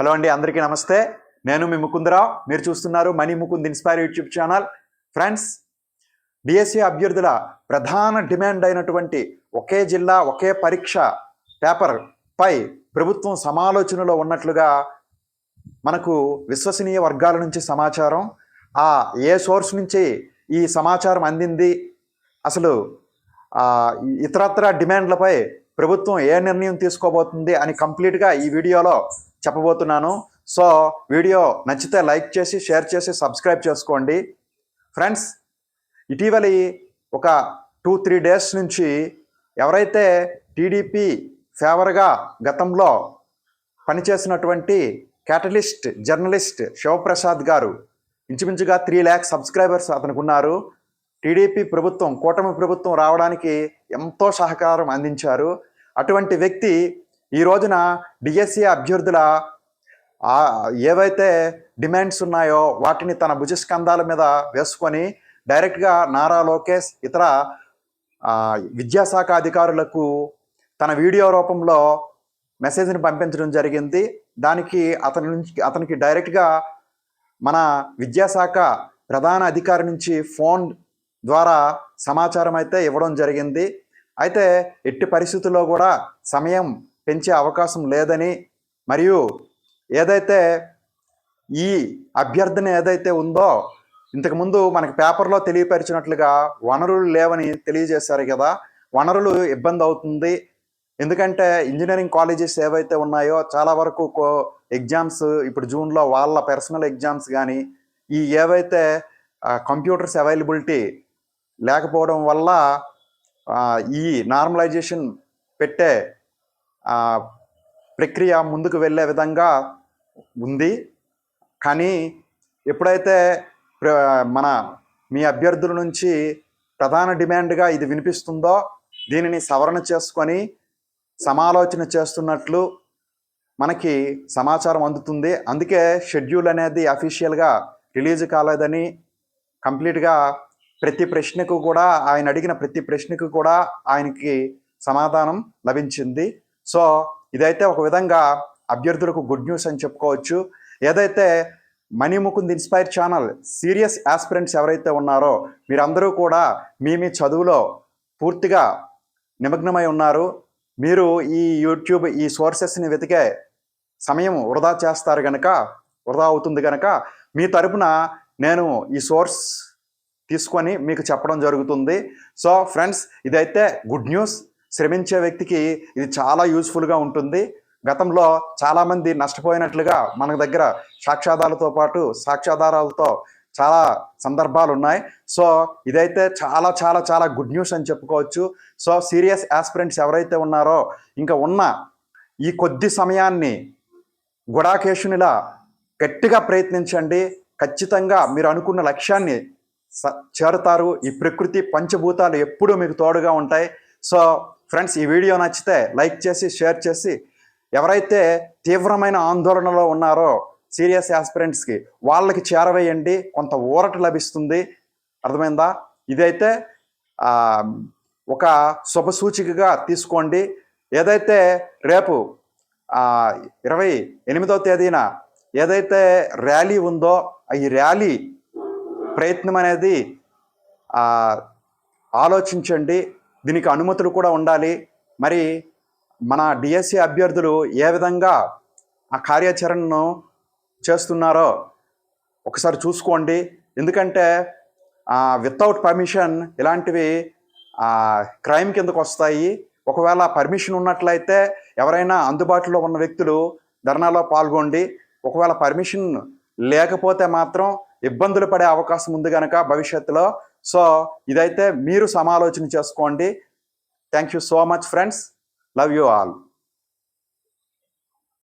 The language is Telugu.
హలో అండి అందరికీ నమస్తే. నేను మీ ముకుందరావు. మీరు చూస్తున్నారు money Mukund inspire YouTube channel. Friends DSC అభ్యర్థుల ప్రధాన డిమాండ్ అయినటువంటి ఒకే జిల్లా ఒకే పరీక్ష పేపర్ పై ప్రభుత్వం సమాలోచనలో ఉన్నట్లుగా మనకు విశ్వసనీయ వర్గాల నుంచి సమాచారం. ఆ ఏ సోర్స్ నుంచి ఈ సమాచారం అందింది? అసలు ఇతరత్ర డిమాండ్లపై ప్రభుత్వం ఏ నిర్ణయం తీసుకోబోతుంది అని కంప్లీట్గా ఈ వీడియోలో చెప్పబోతున్నాను. సో వీడియో నచ్చితే లైక్ చేసి షేర్ చేసి సబ్స్క్రైబ్ చేసుకోండి. ఫ్రెండ్స్ ఇటీవలి ఒక టూ త్రీ డేస్ నుంచి ఎవరైతే టీడీపీ ఫేవర్గా గతంలో పనిచేసినటువంటి క్యాటలిస్ట్ జర్నలిస్ట్ శివప్రసాద్ గారు ఇంచుమించుగా త్రీ ల్యాక్స్ సబ్స్క్రైబర్స్ అతనికి ఉన్నారు టీడీపీ ప్రభుత్వం కూటమి ప్రభుత్వం రావడానికి ఎంతో సహకారం అందించారు. అటువంటి వ్యక్తి ఈ రోజున డిఎస్సి అభ్యర్థుల ఏవైతే డిమాండ్స్ ఉన్నాయో వాటిని తన భుజస్కంధాల మీద వేసుకొని డైరెక్ట్గా నారా లోకేష్ ఇతర విద్యాశాఖ అధికారులకు తన వీడియో రూపంలో మెసేజ్ని పంపించడం జరిగింది. దానికి అతని నుంచి అతనికి డైరెక్ట్గా మన విద్యాశాఖ ప్రధాన అధికారి నుంచి ఫోన్ ద్వారా సమాచారం అయితే ఇవ్వడం జరిగింది. అయితే ఎట్టి పరిస్థితుల్లో కూడా సమయం పెంచే అవకాశం లేదని మరియు ఏదైతే ఈ అభ్యర్థన ఏదైతే ఉందో ఇంతకుముందు మనకి పేపర్లో తెలియపరిచినట్లుగా వనరులు లేవని తెలియజేశారు కదా వనరులు ఇబ్బంది అవుతుంది. ఎందుకంటే ఇంజనీరింగ్ కాలేజెస్ ఏవైతే ఉన్నాయో చాలా వరకు ఎగ్జామ్స్ ఇప్పుడు జూన్లో వాళ్ళ పర్సనల్ ఎగ్జామ్స్ కానీ ఈ ఏవైతే కంప్యూటర్స్ అవైలబిలిటీ లేకపోవడం వల్ల ఈ నార్మలైజేషన్ పెట్టే ప్రక్రియ ముందుకు వెళ్ళే విధంగా ఉంది. కానీ ఎప్పుడైతే ప్ర- మన మీ అభ్యర్థుల నుంచి ప్రధాన డిమాండ్గా ఇది వినిపిస్తుందో దీనిని సవరణ చేసుకొని సమాలోచన చేస్తున్నట్లు మనకి సమాచారం అందుతుంది. అందుకే షెడ్యూల్ అనేది అఫీషియల్గా రిలీజ్ కాలేదని కంప్లీట్గా ప్రతి ప్రశ్నకు కూడా ఆయన అడిగిన ప్రతి ప్రశ్నకు కూడా ఆయనకి సమాధానం లభించింది. సో ఇదైతే ఒక విధంగా అభ్యర్థులకు గుడ్ న్యూస్ అని చెప్పుకోవచ్చు. ఏదైతే money Mukund inspire channel serious aspirants ఎవరైతే ఉన్నారో మీరందరూ కూడా మీ మీ చదువులో పూర్తిగా నిమగ్నమై ఉన్నారు. మీరు ఈ యూట్యూబ్ ఈ సోర్సెస్ని వెతికే సమయం వృధా చేస్తారు కనుక వృధా అవుతుంది కనుక మీ తరపున నేను ఈ సోర్స్ తీసుకొని మీకు చెప్పడం జరుగుతుంది. సో ఫ్రెండ్స్ ఇదైతే గుడ్ న్యూస్ శ్రమించే వ్యక్తికి ఇది చాలా యూస్ఫుల్గా ఉంటుంది. గతంలో చాలామంది నష్టపోయినట్లుగా మన దగ్గర సాక్ష్యాధారాలతో పాటు సాక్ష్యాధారాలతో చాలా సందర్భాలు ఉన్నాయి సో ఇదైతే చాలా చాలా చాలా గుడ్ న్యూస్ అని చెప్పుకోవచ్చు. సో సీరియస్ ఆస్పిరెంట్స్ ఎవరైతే ఉన్నారో ఇంకా ఉన్న ఈ కొద్ది సమయాన్ని గుడాకేశునిలా గట్టిగా ప్రయత్నించండి. ఖచ్చితంగా మీరు అనుకున్న లక్ష్యాన్ని చేరుతారు. ఈ ప్రకృతి పంచభూతాలు ఎప్పుడూ మీకు తోడుగా ఉంటాయి. సో ఫ్రెండ్స్ ఈ వీడియో నచ్చితే లైక్ చేసి షేర్ చేసి ఎవరైతే తీవ్రమైన ఆందోళనలో ఉన్నారో సీరియస్ యాస్పిరెంట్స్కి వాళ్ళకి చేరవేయండి. కొంత ఊరట లభిస్తుంది. అర్థమైందా? ఇదైతే ఒక శుభసూచికగా తీసుకోండి. ఏదైతే రేపు ఇరవై ఎనిమిదవ తేదీన ఏదైతే ర్యాలీ ఉందో ఈ ర్యాలీ ప్రయత్నం అనేది ఆలోచించండి. దీనికి అనుమతులు కూడా ఉండాలి. మరి మన డిఎస్సి అభ్యర్థులు ఏ విధంగా ఆ కార్యాచరణను చేస్తున్నారో ఒకసారి చూసుకోండి. ఎందుకంటే వితౌట్ పర్మిషన్ ఇలాంటివి క్రైమ్ కిందకు వస్తాయి. ఒకవేళ పర్మిషన్ ఉన్నట్లయితే ఎవరైనా అందుబాటులో ఉన్న వ్యక్తులు ధర్నాలో పాల్గొండి. ఒకవేళ పర్మిషన్ లేకపోతే మాత్రం ఇబ్బందులు పడే అవకాశం ఉంది కనుక భవిష్యత్తులో. సో ఇదైతే మీరు సమాలోచన చేసుకోండి. Thank you so much friends love you all